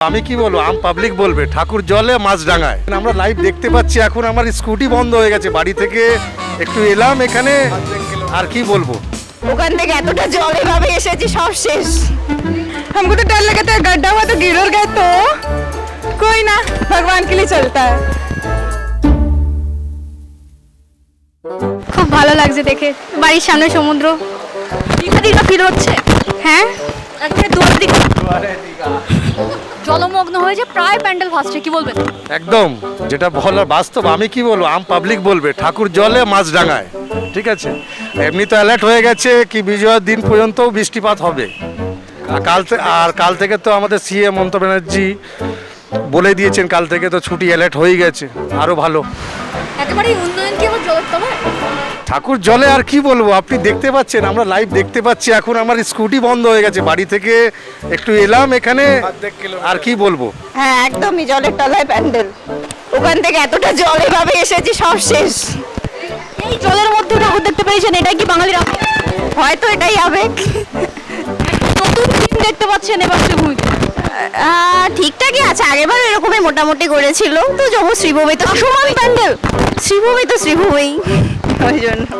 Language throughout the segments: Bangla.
আমি কি বলবো আম পাবলিক বলবে ঠাকুর জলে মাছ ডাঙায় আমরা লাইভ দেখতে পাচ্ছি এখন আমার স্কুটি বন্ধ হয়ে গেছে বাড়ি থেকে একটু এলাম এখানে আর কি বলবো ওখান থেকে এতটা জল এভাবে এসেছি সব শেষ हमको तो डर लगा था गड्ढा हुआ तो गिर और गए तो कोई ना भगवान के लिए चलता है খুব ভালো লাগছে দেখে বাড়ির সামনে সমুদ্র দীঘা দীঘা ফিল হচ্ছে জলমগ্ন হয়েছে প্রায় প্যান্ডেল ভাসছে কি বলবেন? একদম যেটা বলার বাস্তব আমি কি বলব? আম পাবলিক বলবে ঠাকুর জলে মাছ ডাঙায় ঠিক আছে? এমনি তো অ্যালার্ট হয়ে গেছে কি বিজয়ের দিন পর্যন্তও বৃষ্টিপাত হবে। আর কাল আর কাল থেকে তো আমাদের সিএম মমতা ব্যানার্জি বলে দিয়েছেন কাল থেকে তো ছুটি অ্যালার্ট হয়ে গেছে আরও ভালো। একেবারে উন্নয়ন কি আবার জলের তলায়? ঠাকুর জলে আর কি বলব? আপনি দেখতে পাচ্ছেন আমরা লাইভ দেখতে পাচ্ছি। এখন আমার স্কুটি বন্ধ হয়ে গেছে। বাড়ি থেকে একটু এলাম এখানে। আর কি বলব? হ্যাঁ একদমই জলের তলায় প্যান্ডেল। ওখান থেকে এতটা জল এভাবে এসেছি সব শেষ। এই জলের মধ্যে ঠাকুর দেখতে পেয়েছেন এটাই কি বাঙালির? হয়তো এটাই আবেগ। নতুন দেখতে পাচ্ছেন এবার আহ, ঠিকঠাকই আছে আগেবার এরকমই মোটামুটি করেছিল তো যখন শ্রীভূমি তো সমান প্যান্ডেল শ্রীভূমি তো শ্রীভূমি ওই জন্য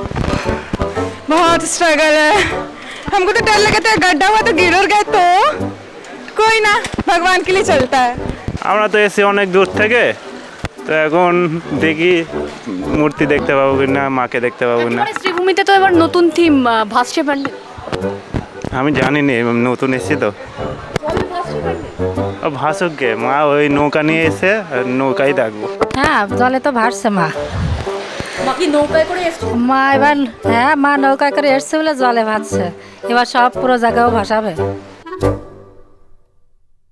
बहुत स्ट्रगल है हमको तो डर लगा था गड्ढा हुआ तो गिर और गए तो कोई ना भगवान के लिए चलता है আমরা তো এসেছি অনেক দূর থেকে তো এখন দেখি মূর্তি দেখতে পাবো কি না মাকে দেখতে পাবো না একেবারে শ্রীভূমিতে তো এবার নতুন থিম ভাসছে প্যান্ডেল আমি জানি নি নতুন এসেছি তো ও ভাসুক গে মা ওই নৌকা নিয়ে এসে নৌকায় নৌকাই থাকব হ্যাঁ জলে তো ভাসছে মা বাকি নৌকায় করে মা এবার হ্যাঁ মা নৌকায় করে এসছে বলে জলে ভাসছে এবার সব পুরো জায়গাও ভাসাবে